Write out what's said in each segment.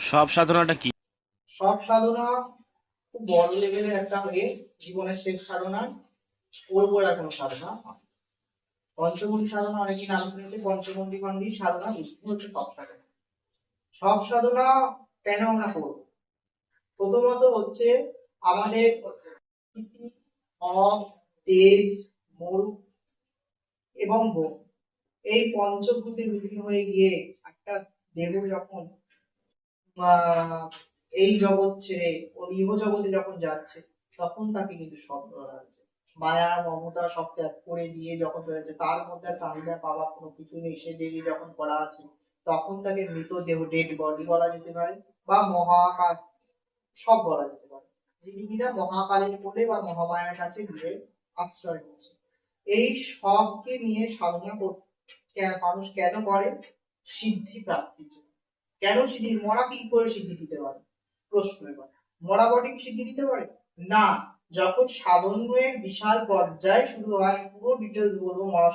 সব সাধনাটা কি? সব সাধনা খুব বড় লেভেলের একটা হয়ে জীবনের শেষ সাধনা। করব আর কোনো সাধনা। পঞ্চমন্ডি সাধনা অনেকেই নাম শুনেছে পঞ্চমন্ডি মন্ডি সাধনা হচ্ছে সব সাধনা। সব সাধনা কেন আমরা করব? প্রথমত হচ্ছে আমাদের অব তেজ মরু এবং বোম এই পঞ্চভূতে বিলীন হয়ে গিয়ে একটা দেহ যখন এই জগৎ ছেড়ে ও ইহ জগতে যখন যাচ্ছে, তখন তাকে কিন্তু সব ধরা হচ্ছে মায়া, মমতা সব ত্যাগ করে দিয়ে যখন চলে যাচ্ছে, তার মধ্যে চাহিদা পাওয়া কোনো কিছু নেই। সে জেগে যখন করা আছে, তখন তাকে মৃতদেহ ডেড বডি বলা যেতে পারে বা মহাকাল, সব বলা যেতে পারে। যিনি কিনা মহাকালের কোলে বা মহামায়ার কাছে গিয়ে আশ্রয় নিচ্ছে। এই সবকে নিয়ে সাধনা মানুষ কেন করে? সিদ্ধি প্রাপ্তির জন্য। কেন সিদ্ধি মরা কি করে সিদ্ধি দিতে পারে? প্রশ্ন এবার। মরা বডি কি সিদ্ধি দিতে পারে? না, যখন সাধনের বিশাল পর্যায় শুরু হয়, পুরো ডিটেলস বলব মরা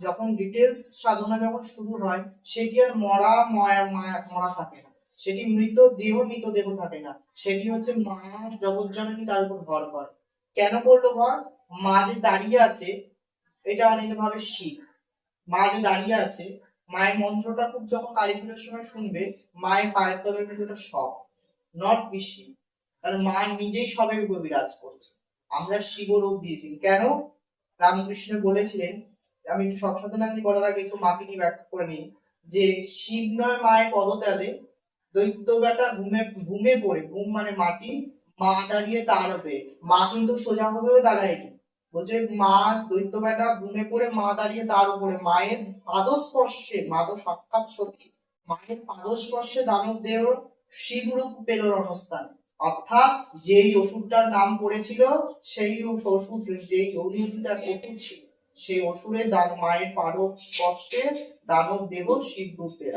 যখন ডিটেলস সাধনা যখন শুরু হয়, সেটি আর মরা ময়া- মায়া- মরা থাকে না। সেটি মৃত দেহ মৃত দেহ থাকে না। সেটি হচ্ছে মা জগৎ জননী তার উপর ভর করে। কেন করল ভর মা যে দাঁড়িয়ে আছে, এটা অনেকে ভাবে শিব মা যে দাঁড়িয়ে আছে মায়ের মন্ত্রটা খুব যখন কালী পুজোর সময় শুনবে, মায়ের পায়ের তলে কিন্তু এটা সব নট বেশি। কারণ মা নিজেই সবের উপর বিরাজ করছে। আমরা শিব রূপ দিয়েছি কেন? রামকৃষ্ণ বলেছিলেন, আমি একটু সব সাধনা নিয়ে বলার আগে একটু মাকে নিয়ে ব্যাখ্যা করে নিই, যে শিব নয় মায়ের পদতলে দৈত্য বেটা ঘুমে ঘুমে পড়ে। ঘুম মানে মাটি, মা দাঁড়িয়ে তার উপরে মা কিন্তু সোজা ভাবে দাঁড়ায়নি। বলছে, মা দৈত্য বেটা ঘুমে পড়ে মা দাঁড়িয়ে তার উপরে। মায়ের পাদস্পর্শে মা তো সাক্ষাৎ সতী, মায়ের পাদস্পর্শে দানব দেহ শিবরূপ পেল রণস্থানে। অর্থাৎ যেই ওষুধটার নাম পড়েছিল, সেই ওষুধ যেই অগ্নিতার ওষুধ ছিল, সেই অসুরের দান, মায়ের পাদ স্পর্শে দানব দেহ শিব রূপ হয়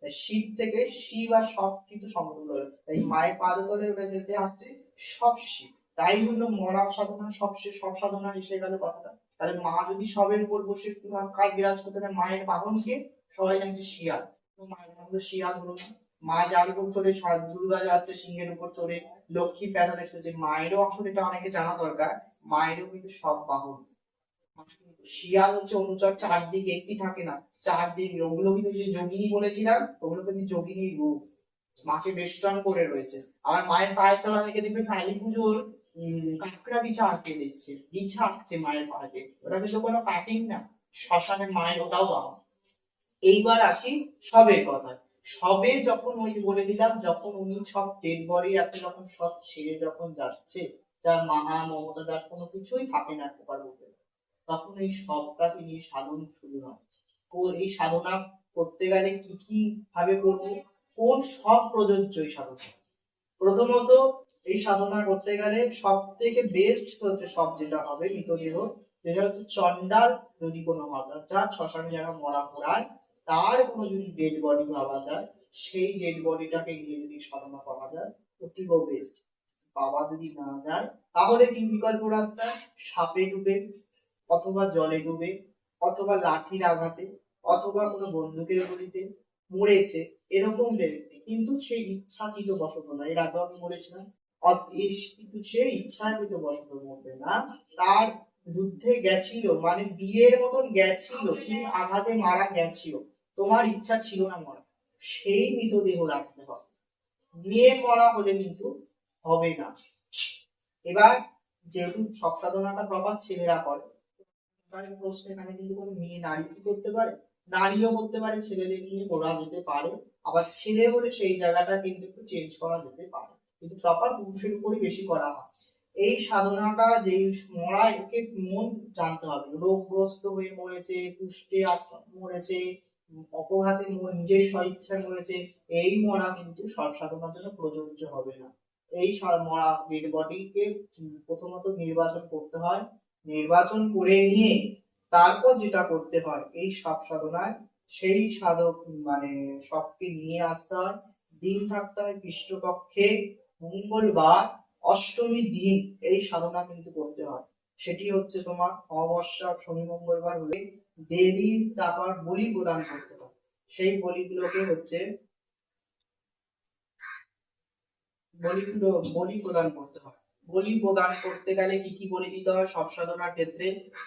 তাই শিব থেকে শিব আর সব কিন্তু হয়ে তাই মায়ের পাদতলে যেতে হচ্ছে সব শিব। তাই হলো মরা সাধনা, সব সে- সব সাধনা এসে গেল কথাটা। তাহলে মা যদি সবের উপর বসে কাজ বিরাজ করতে থাকে মায়ের বাহনকে সবাই জানছে শিয়াল। মায়ের হলো শিয়াল হলো মা যার উপর চড়ে দুর্গা যাচ্ছে, সিংহের উপর চড়ে লক্ষ্মী পেঁচা দেখতে যে মায়েরও আসলে এটা অনেকে জানা দরকার, মায়েরও কিন্তু সব বাহন। শিয়াল হচ্ছে অনুচর, চারদিকে একটি থাকে না, চারদিকে। ওগুলো কিন্তু যে যোগিনী বলেছিলাম, ওগুলো কিন্তু যোগিনী রূপ। মাকে বেষ্টন করে রয়েছে। আর মায়ের পায়ের তলা রেখে দেখবে কালী পুজোর। কাঁকড়া বিছা দিচ্ছে। বিছা আটছে মায়ের ওটা কিন্তু কোনো কাটিং না। শ্মশানে মায়ের ওটাও এইবার আসি সবের কথা সবে যখন ওই বলে দিলাম, যখন উনি সব ডেড বডি আপনি যখন সব ছেড়ে যখন যাচ্ছে, যার মাহা মমতা, যার কোনো কিছুই থাকে না প্রকার রূপে তখন এই সবটাকে নিয়ে সাধন শুরু হয়। এই সাধনা করতে গেলে কি কি ভাবে করব? কোন সব প্রযোজ্য এই সাধনা? প্রথমত এই সাধনা করতে গেলে সব থেকে বেস্ট হচ্ছে সব যেটা হবে মৃতদেহ, যেটা হচ্ছে চন্ডাল যদি কোনো হয়, অর্থাৎ শ্মশানে যারা মরা পড়ায় তার কোনো যদি ডেড বডি পাওয়া যায় সেই ডেড বডিটাকে গিয়ে যদি সাধনা করা যায়। অতীব বেস্ট পাওয়া যদি না যায়, তাহলে কি বিকল্প রাস্তা? সাপে ডুবে, অথবা জলে ডুবে, অথবা লাঠির আঘাতে, অথবা কোনো বন্দুকের গুলিতে মরেছে, এরকম ব্যক্তি। কিন্তু সে ইচ্ছাকৃত বশত না এর আগে আমি বলেছিলাম কিন্তু সে ইচ্ছাকৃত বশত মরবে না, তার যুদ্ধে গেছিল মানে মতন গেছিল আঘাতে মারা গেছিল। তোমার ইচ্ছা ছিল না মরা, সেই মৃতদেহ রাখতে হবে। মেয়ে মরা হলে কিন্তু হবে না। এবার যেহেতু সব সাধনাটা প্রপার ছেলেরা করে প্রশ্ন, এখানে কিন্তু কোনো মেয়ে নারী কি করতে পারে? নারীও করতে পারে, ছেলেদের নিয়ে করা যেতে পারে, আবার ছেলে হলে সেই জায়গাটা কিন্তু একটু চেঞ্জ করা যেতে পারে। কিন্তু প্রপার পুরুষের উপরই বেশি করা হয়। এই সাধনাটা যে মরা একে মন জানতে হবে। রোগগ্রস্ত হয়ে মরেছে আক্রান্ত মরেছে, অপঘাতে নিজের স্বইচ্ছায় মরেছে, এই মরা কিন্তু সব সাধনার জন্য প্রযোজ্য হবে না। এই মরা ডেড বডিকে প্রথমত নির্বাচন করতে হয়। নির্বাচন করে নিয়ে তারপর যেটা করতে হয়, এই সব সাধনায় সেই সাধক মানে সবকে নিয়ে আসতে হয়। দিন থাকতে হয় কৃষ্ণপক্ষে। মঙ্গলবার অষ্টমী দিন এই সাধনা কিন্তু করতে হয়। সেটি হচ্ছে তোমার অমাবস্যা, শনি, মঙ্গলবার হলে দেবী তারপর বলি প্রদান করতে হয়। সেই বলিগুলোকে হচ্ছে বলিগুলো বলি প্রদান করতে হয়। বলি প্রদান করতে গেলে কি কি বলি দিতে হয়? সব সাধনার ক্ষেত্রে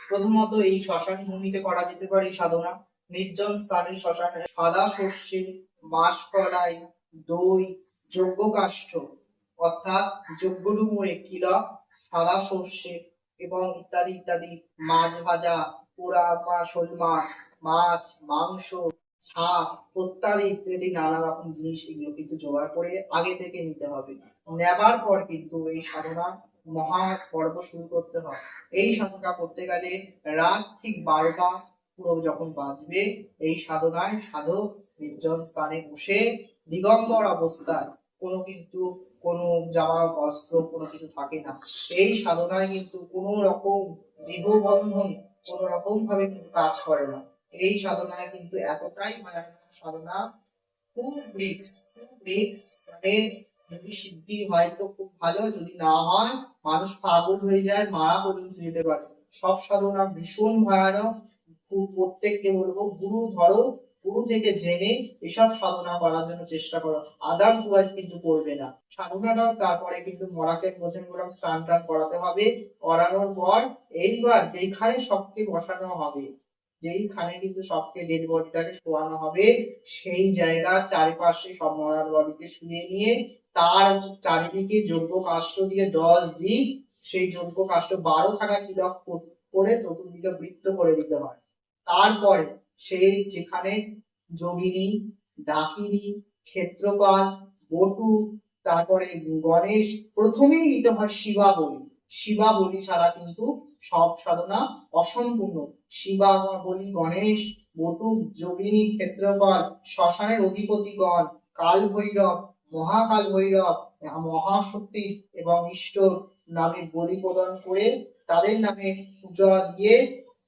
প্রথমত এই শ্মশান ভূমিতে করা যেতে পারে এই সাধনা। নির্জন স্থানে শ্মশানে সাদা শস্যে মাসকলাই দই যজ্ঞ কাষ্ঠ অর্থাৎ যজ্ঞ ডুমুরে কিলক সাদা সর্ষে এবং ইত্যাদি ইত্যাদি। মাছ ভাজা, পোড়া মাছ শোল মাছ মাছ, মাংস, ছাপ ইত্যাদি ইত্যাদি নানা রকম জিনিস এগুলো কিন্তু জোগাড় করে আগে থেকে নিতে হবে। নেবার পর কিন্তু এই সাধনা মহা পর্ব শুরু করতে হয়। এই সাধনা করতে গেলে রাত ঠিক বারোটা পুরো যখন বাজবে, এই সাধনায় সাধক নির্জন স্থানে বসে দিগম্বর অবস্থায় কোনো কিন্তু কোনো জামা, বস্ত্র, কোনো কিছু থাকে না। এই সাধনায় কিন্তু কোনো রকম দেহ বন্ধন, কোনো রকম ভাবে কিন্তু কাজ করে না। এই সাধনায় কিন্তু এতটাই ভয়ানক সাধনা, খুব রিক্স খুব রিক্স মানে যদি সিদ্ধি হয় তো খুব ভালো, যদি না হয় মানুষ পাগল হয়ে যায়, মারা পর্যন্ত যেতে পারে। সব সাধনা ভীষণ ভয়ানক। প্রত্যেককে বলব, গুরু ধরো গুরু থেকে জেনে এসব সাধনা করার জন্য চেষ্টা করো। আদার ওয়াইজ কিন্তু করবে না। সাধনাটাও তারপরে কিন্তু মরাকে ভোজনগুলো স্নান টান করাতে হবে। করানোর পর এইবার যেইখানে সবকে বসানো হবে, যেইখানে কিন্তু সবকে ডেড বডিটাকে শোয়ানো হবে, সেই জায়গার চারিপাশে সব মরার বডিকে শুয়ে নিয়ে তার চারিদিকে যজ্ঞ কাষ্ঠ দিয়ে দশ দিক, সেই যজ্ঞ কাষ্ঠ বারো কিলক কর- করে চতুর্দিকে বৃত্ত করে দিতে হয়। তারপরে সেই যেখানে যোগিনী ডাকিনী ক্ষেত্রপাল, বটু, তারপরে গণেশ, প্রথমেই দিতে হয় শিবা বলি শিবা বলি ছাড়া কিন্তু সব সাধনা অসম্পূর্ণ। শিবা বলি গণেশ, বটু, যোগিনী, ক্ষেত্রপাল, শ্মশানের অধিপতিগণ কাল ভৈরব মহাকাল ভৈরব মহাশক্তি এবং ইষ্ট নামে বলি প্রদান করে তাদের নামে পূজা দিয়ে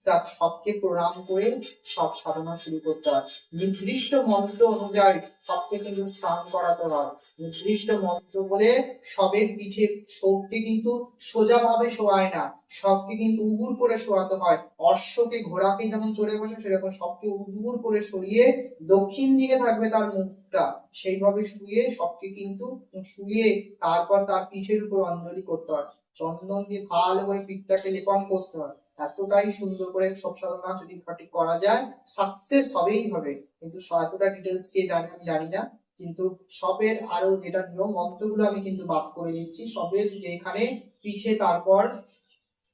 তার সবকে প্রণাম করে সব সাধনা শুরু করতে হয়। নির্দিষ্ট মন্ত্র অনুযায়ী সবকে কিন্তু স্নান করাতে হয়। নির্দিষ্ট মন্ত্র বলে সবের পিঠে শোককে কিন্তু সোজা ভাবে শোয়ায় না। সবকে কিন্তু উগুর করে শোয়াতে হয়। অশ্বকে, ঘোড়াকে যেমন চড়ে বসে, সেরকম সবকে উগুর করে সরিয়ে দক্ষিণ দিকে থাকবে তার মুখটা। সেইভাবে শুয়ে সবকে কিন্তু শুয়ে তারপর তার পিঠের উপর অঞ্জলি করতে হয়। চন্দন দিয়ে ভালো করে পিঠটাকে লেপন করতে হয়। এতটাই সুন্দর করে সব সাধনা যদি সঠিক করা যায় সাকসেস হবেই হবে। কিন্তু এতটা ডিটেলস কে জানি আমি জানি না। কিন্তু সবের আরও যেটা নিয়ম মন্ত্রগুলো আমি কিন্তু বাদ করে দিচ্ছি। সবের যেখানে পিঠে তারপর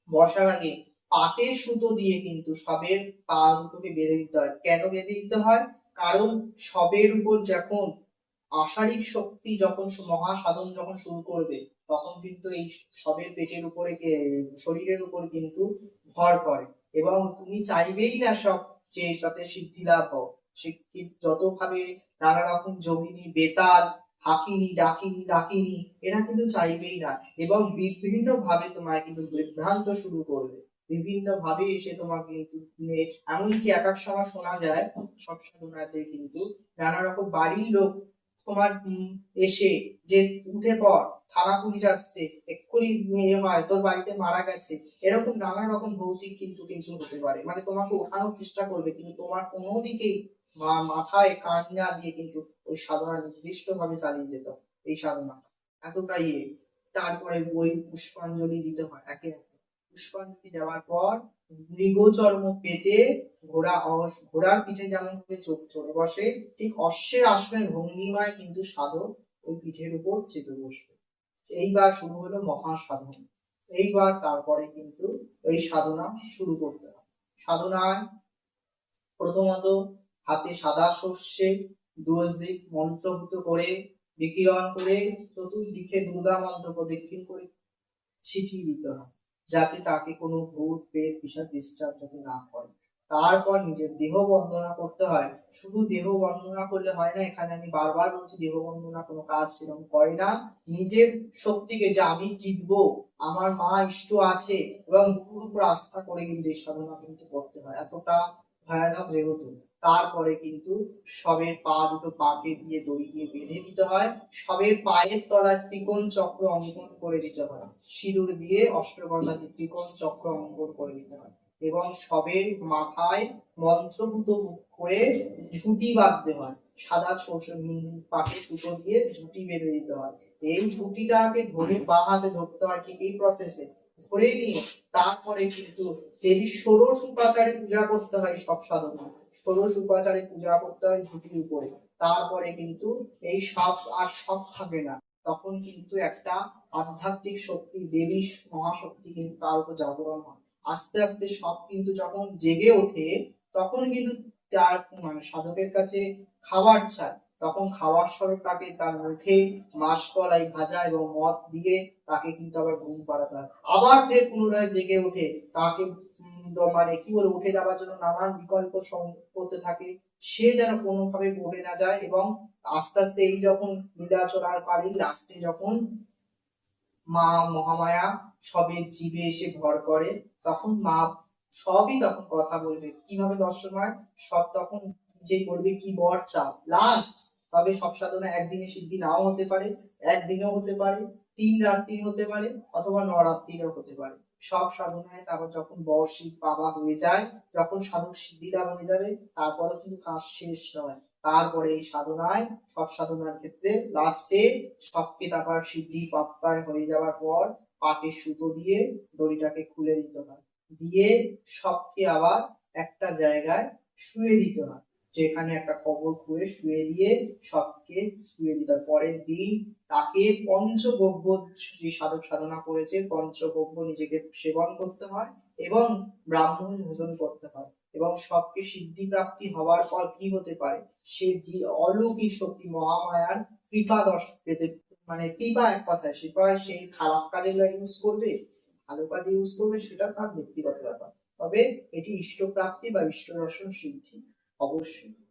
বসার আগে পাটের সুতো দিয়ে কিন্তু সবের পা দুটোকে বেঁধে দিতে হয়। কেন বেঁধে দিতে হয়? কারণ সবের উপর যখন আষাঢ়িক শক্তি যখন স- মহাসাধন যখন শুরু করবে, তখন কিন্তু এই সবের পেটের উপরে শরীরের উপর কিন্তু ভর করে। এবং তুমি চাইবেই না সব যে যাতে সিদ্ধি লাভ হোক। সে কি- যত ভাবে নানা রকম যোগিনী বেতাল, হাকিনি, ডাকিনি ডাকিনি, এরা কিন্তু চাইবেই না। এবং বিভিন্ন ভাবে তোমায় কিন্তু বিভ্রান্ত শুরু করবে। বিভিন্ন ভাবে এসে তোমাকে কিন্তু এমনকি এক এক সময় শোনা যায়, সব সাধনাতে কিন্তু নানা রকম বাড়ির লোক তোমার এসে যে উঠে পর থানা পুলিশ আসছে, এক্ষুনি ইয়ে হয়, তোর বাড়িতে মারা গেছে। এরকম নানা রকম ভৌতিক কিন্তু কিছু হতে পারে। মানে তোমাকে ওঠানোর চেষ্টা করবে, কিন্তু তোমার কোনো দিকেই মা- মাথায় কান না দিয়ে কিন্তু ওই সাধনা নির্দিষ্ট ভাবে চালিয়ে যেত, এই সাধনা। এতটাই ইয়ে তারপরে বই পুষ্পাঞ্জলি দিতে হয়, একে একে। পুষ্পাঞ্জলি দেওয়ার পর মৃগচর্ম পেতে ঘোড়া ঘোড়ার পিঠে যেমন ভাবে চোখ চড়ে বসে, ঠিক অশ্বের আসনের ভঙ্গিমায় কিন্তু সাধক ওই পিঠের উপর চেপে বসবে। এইবার শুরু হলো মহাসাধন। এইবার তারপরে কিন্তু এই সাধনা শুরু করতে হয় সাধনায় প্রথমত হাতে সাদা সর্ষে, দোষ দিক মন্ত্রভূত করে, বিকিরণ করে, চতুর্দিকে দুর্গা মন্ত্র প্রদক্ষিণ করে ছিটিয়ে দিতে হয় যাতে তাকে কোনো ভূত পেট পিসাচ ডিস্টার্ব যাতে না করে। তারপর নিজের দেহ বন্দনা করতে হয়। শুধু দেহ বন্দনা করলে হয় না, এখানে আমি বারবার বলছি দেহ বন্দনা কোনো কাজ সেরকম করে না। নিজের শক্তিকে যে আমি জিতবো, আমার মা ইষ্ট আছে, এবং গুরুর উপর আস্থা করে কিন্তু এই সাধনা কিন্তু করতে হয়। এতটা ভয়ানক যেহেতু তারপরে কিন্তু সবের পা দুটো পাকে দিয়ে দড়ি দিয়ে বেঁধে দিতে হয়। সবের পায়ের তলায় ত্রিকোণ চক্র অঙ্কন করে দিতে হয়। সিঁদুর দিয়ে অষ্টগন্ধা দিয়ে ত্রিকোণ চক্র অঙ্কন করে দিতে হয় এবং সবের মাথায় মন্ত্রভূত করে ঝুঁটি বাঁধতে হয়। সাদা পাকে সুতো দিয়ে ঝুঁটি বেঁধে দিতে হয়। এই ঝুঁটিটাকে ধরে বা হাতে ধরতে হয় ঠিক এই প্রসেসে ধরে নিয়ে তারপরে কিন্তু দেবী ষোড়শ উপাচারে পূজা করতে হয় সব সাধনা, ষোড়শ উপাচারে পূজা করতে হয় ঝুঁটির উপরে, তারপরে কিন্তু এই সব আর সব থাকে না। তখন কিন্তু একটা আধ্যাত্মিক শক্তি, দেবী মহাশক্তি কিন্তু তার উপর জাগরণ হয়। আস্তে আস্তে সব কিন্তু যখন জেগে ওঠে, তখন কিন্তু তার মানে সাধকের কাছে খাবার চায়। তখন খাওয়ার স্বরূপ তাকে তার মুখে মাসকলাই ভাজা এবং মদ দিয়ে তাকে কিন্তু আবার ঘুম পাড়াতে হয়। আবার ফের পুনরায় জেগে ওঠে। তাকে মানে কি বলে উঠে যাওয়ার জন্য নানান বিকল্প করতে থাকে। সে যেন কোনোভাবে পড়ে না যায় এবং আস্তে আস্তে এই যখন লীলা চলার কালীন লাস্টে যখন মা মহামায়া সবে জীবে এসে ভর করে, তখন মা সবই তখন কথা বলবে। কীভাবে দর্শন হয়? সব তখন যে বলবে কি বর চাও লাস্ট তবে সব সাধনা একদিনে সিদ্ধি নাও হতে পারে, একদিনেও হতে পারে, তিন রাত্রি হতে পারে অথবা নরাত্রিরও হতে পারে। সব সাধনায় তারপর যখন বর্ষি পাওয়া হয়ে যায়, যখন সাধক সিদ্ধি লাভ হয়ে যাবে তারপরে কিন্তু কাজ শেষ নয়। তারপরে এই সাধনায়, সব সাধনার ক্ষেত্রে লাস্টে সবকে তারপর সিদ্ধি প্রাপ্তায় হয়ে যাওয়ার পর পাকে সুতো দিয়ে দড়িটাকে খুলে দিতে হয়। দিয়ে সবকে আবার একটা জায়গায় শুয়ে দিতে হয়। যেখানে একটা কবর খুঁড়ে শুয়ে দিয়ে সবকে শুয়ে দিতে পরের দিন তাকে পঞ্চগব্য যে সাধক সাধনা করেছে। পঞ্চগব্য নিজেকে সেবন করতে হয় এবং ব্রাহ্মণ ভোজন করতে হয় এবং সবকে সিদ্ধি প্রাপ্তি হওয়ার পর কি হতে পারে? সে যে অলৌকিক শক্তি মহামায়ার কৃপা দর্শ পেতে মানে কৃপা এক কথায়, সে সেই খারাপ কাজে ইউজ করবে? ভালো কাজে ইউজ করবে সেটা তার ব্যক্তিগত ব্যাপার। তবে এটি ইষ্ট প্রাপ্তি বা ইষ্ট দর্শন সিদ্ধি অবশ্যই।